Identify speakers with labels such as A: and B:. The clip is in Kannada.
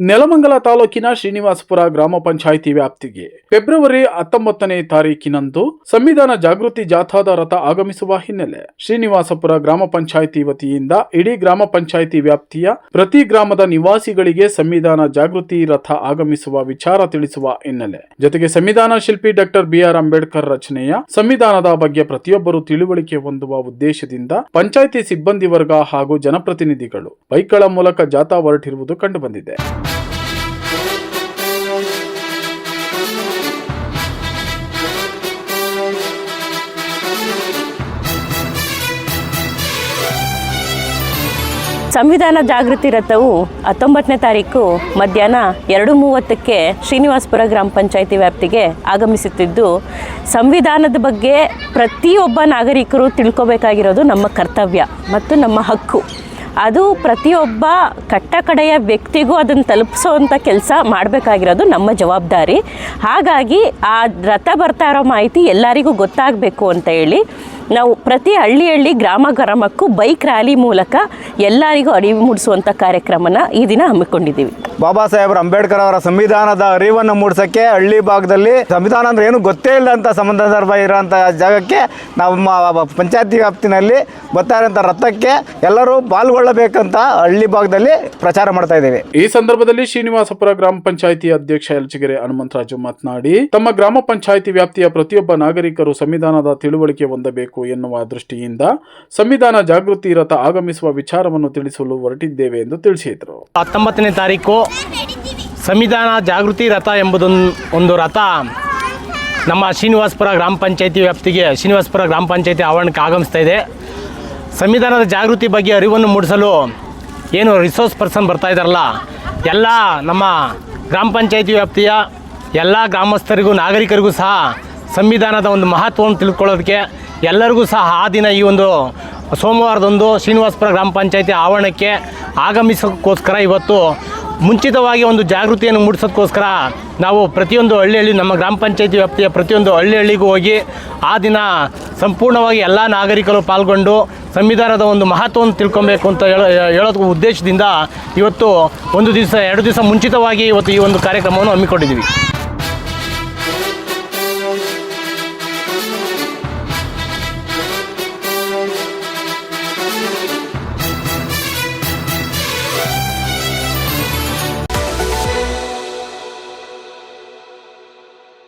A: ನೆಲಮಂಗಲ ತಾಲೂಕಿನ ಶ್ರೀನಿವಾಸಪುರ ಗ್ರಾಮ ಪಂಚಾಯಿತಿ ವ್ಯಾಪ್ತಿಗೆ ಫೆಬ್ರವರಿ ಹತ್ತೊಂಬತ್ತನೇ ತಾರೀಕಿನಂದು ಸಂವಿಧಾನ ಜಾಗೃತಿ ಜಾಥಾದ ರಥ ಆಗಮಿಸುವ ಹಿನ್ನೆಲೆ ಶ್ರೀನಿವಾಸಪುರ ಗ್ರಾಮ ಪಂಚಾಯಿತಿ ವತಿಯಿಂದ ಇಡೀ ಗ್ರಾಮ ಪಂಚಾಯಿತಿ ವ್ಯಾಪ್ತಿಯ ಪ್ರತಿ ಗ್ರಾಮದ ನಿವಾಸಿಗಳಿಗೆ ಸಂವಿಧಾನ ಜಾಗೃತಿ ರಥ ಆಗಮಿಸುವ ವಿಚಾರ ತಿಳಿಸುವ ಹಿನ್ನೆಲೆ. ಜೊತೆಗೆ ಸಂವಿಧಾನ ಶಿಲ್ಪಿ ಡಾಕ್ಟರ್ ಬಿಆರ್ ಅಂಬೇಡ್ಕರ್ ರಚನೆಯ ಸಂವಿಧಾನದ ಬಗ್ಗೆ ಪ್ರತಿಯೊಬ್ಬರು ತಿಳುವಳಿಕೆ ಹೊಂದುವ ಉದ್ದೇಶದಿಂದ ಪಂಚಾಯಿತಿ ಸಿಬ್ಬಂದಿ ವರ್ಗ ಹಾಗೂ ಜನಪ್ರತಿನಿಧಿಗಳು ಬೈಕ್ಗಳ ಮೂಲಕ ಜಾಥಾ ಹೊರಟಿರುವುದು ಕಂಡುಬಂದಿದೆ.
B: ಸಂವಿಧಾನ ಜಾಗೃತಿ ರಥವು ಹತ್ತೊಂಬತ್ತನೇ ತಾರೀಕು ಮಧ್ಯಾಹ್ನ ಎರಡು ಮೂವತ್ತಕ್ಕೆ ಶ್ರೀನಿವಾಸಪುರ ಗ್ರಾಮ ಪಂಚಾಯಿತಿ ವ್ಯಾಪ್ತಿಗೆ ಆಗಮಿಸುತ್ತಿದ್ದು, ಸಂವಿಧಾನದ ಬಗ್ಗೆ ಪ್ರತಿಯೊಬ್ಬ ನಾಗರಿಕರು ತಿಳ್ಕೊಬೇಕಾಗಿರೋದು ನಮ್ಮ ಕರ್ತವ್ಯ ಮತ್ತು ನಮ್ಮ ಹಕ್ಕು. ಅದು ಪ್ರತಿಯೊಬ್ಬ ಕಟ್ಟ ಕಡೆಯ ವ್ಯಕ್ತಿಗೂ ಅದನ್ನು ತಲುಪಿಸೋವಂಥ ಕೆಲಸ ಮಾಡಬೇಕಾಗಿರೋದು ನಮ್ಮ ಜವಾಬ್ದಾರಿ. ಹಾಗಾಗಿ ಆ ರಥ ಬರ್ತಾ ಇರೋ ಮಾಹಿತಿ ಎಲ್ಲರಿಗೂ ಗೊತ್ತಾಗಬೇಕು ಅಂತ ಹೇಳಿ ನಾವು ಪ್ರತಿ ಹಳ್ಳಿ ಹಳ್ಳಿ ಗ್ರಾಮ ಗ್ರಾಮಕ್ಕೂ ಬೈಕ್ ರ್ಯಾಲಿ ಮೂಲಕ ಎಲ್ಲರಿಗೂ ಅರಿವು ಮೂಡಿಸುವಂಥ ಕಾರ್ಯಕ್ರಮನ ಈ ದಿನ ಹಮ್ಮಿಕೊಂಡಿದ್ದೀವಿ.
C: ಬಾಬಾ ಸಾಹೇಬ್ರ ಅಂಬೇಡ್ಕರ್ ಅವರ ಸಂವಿಧಾನದ ಅರಿವನ್ನು ಮೂಡಿಸೋಕ್ಕೆ ಹಳ್ಳಿ ಭಾಗದಲ್ಲಿ ಸಂವಿಧಾನ ಅಂದ್ರೆ ಏನು ಗೊತ್ತೇ ಇಲ್ಲದಂಥ ಸಂಬಂಧ ಇರೋಂಥ ಜಾಗಕ್ಕೆ ನಮ್ಮ ಪಂಚಾಯತಿ ವ್ಯಾಪ್ತಿನಲ್ಲಿ ಬರ್ತಾ ಇರೋಂಥ ರಥಕ್ಕೆ ಎಲ್ಲರೂ ಪಾಲ್ಗೊಳ್ಳಬೇಕಂತ ಹಳ್ಳಿ ಭಾಗದಲ್ಲಿ ಪ್ರಚಾರ ಮಾಡ್ತಾ ಇದ್ದೇವೆ.
A: ಈ ಸಂದರ್ಭದಲ್ಲಿ ಶ್ರೀನಿವಾಸಪುರ ಗ್ರಾಮ ಪಂಚಾಯಿತಿ ಅಧ್ಯಕ್ಷ ಯಲಚಗೆರೆ ಹನುಮಂತರಾಜು ಮಾತನಾಡಿ ತಮ್ಮ ಗ್ರಾಮ ಪಂಚಾಯಿತಿ ವ್ಯಾಪ್ತಿಯ ಪ್ರತಿಯೊಬ್ಬ ನಾಗರಿಕರು ಸಂವಿಧಾನದ ತಿಳುವಳಿಕೆ ಹೊಂದಬೇಕು ಎನ್ನುವ ದೃಷ್ಟಿಯಿಂದ ಸಂವಿಧಾನ ಜಾಗೃತಿ ರಥ ಆಗಮಿಸುವ ವಿಚಾರವನ್ನು ತಿಳಿಸಲು ಹೊರಟಿದ್ದೇವೆ ಎಂದು ತಿಳಿಸಿದರು.
D: ಹತ್ತೊಂಬತ್ತನೇ ತಾರೀಕು ಸಂವಿಧಾನ ಜಾಗೃತಿ ರಥ ಎಂಬುದೊಂದು ಒಂದು ರಥ ನಮ್ಮ ಶ್ರೀನಿವಾಸಪುರ ಗ್ರಾಮ ಪಂಚಾಯತಿ ವ್ಯಾಪ್ತಿಗೆ ಶ್ರೀನಿವಾಸಪುರ ಗ್ರಾಮ ಪಂಚಾಯತಿ ಆವರಣಕ್ಕೆ ಆಗಮಿಸ್ತಾ ಇದೆ. ಸಂವಿಧಾನದ ಜಾಗೃತಿ ಬಗ್ಗೆ ಅರಿವನ್ನು ಮೂಡಿಸಲು ಏನು ರಿಸೋರ್ಸ್ ಪರ್ಸನ್ ಬರ್ತಾ ಇದ್ದಾರಲ್ಲ, ಎಲ್ಲ ನಮ್ಮ ಗ್ರಾಮ ಪಂಚಾಯತಿ ವ್ಯಾಪ್ತಿಯ ಎಲ್ಲ ಗ್ರಾಮಸ್ಥರಿಗೂ, ನಾಗರಿಕರಿಗೂ ಸಹ ಸಂವಿಧಾನದ ಒಂದು ಮಹತ್ವವನ್ನು ತಿಳ್ಕೊಳ್ಳೋದಕ್ಕೆ ಎಲ್ಲರಿಗೂ ಸಹ ಆ ದಿನ ಈ ಒಂದು ಸೋಮವಾರದಂದು ಶ್ರೀನಿವಾಸಪುರ ಗ್ರಾಮ ಪಂಚಾಯತಿ ಆವರಣಕ್ಕೆ ಆಗಮಿಸೋಕ್ಕೋಸ್ಕರ ಇವತ್ತು ಮುಂಚಿತವಾಗಿ ಒಂದು ಜಾಗೃತಿಯನ್ನು ಮೂಡಿಸೋದಕ್ಕೋಸ್ಕರ ನಾವು ಪ್ರತಿಯೊಂದು ಹಳ್ಳಿ ಹಳ್ಳಿ ನಮ್ಮ ಗ್ರಾಮ ಪಂಚಾಯತಿ ವ್ಯಾಪ್ತಿಯ ಪ್ರತಿಯೊಂದು ಹಳ್ಳಿ ಹಳ್ಳಿಗೂ ಹೋಗಿ ಆ ದಿನ ಸಂಪೂರ್ಣವಾಗಿ ಎಲ್ಲ ನಾಗರಿಕರು ಪಾಲ್ಗೊಂಡು ಸಂವಿಧಾನದ ಒಂದು ಮಹತ್ವವನ್ನು ತಿಳ್ಕೊಬೇಕು ಅಂತ ಹೇಳೋ ಹೇಳೋದು ಉದ್ದೇಶದಿಂದ ಇವತ್ತು ಒಂದು ದಿವಸ, ಎರಡು ದಿವಸ ಮುಂಚಿತವಾಗಿ ಇವತ್ತು ಈ ಒಂದು ಕಾರ್ಯಕ್ರಮವನ್ನು ಹಮ್ಮಿಕೊಂಡಿದ್ದೀವಿ.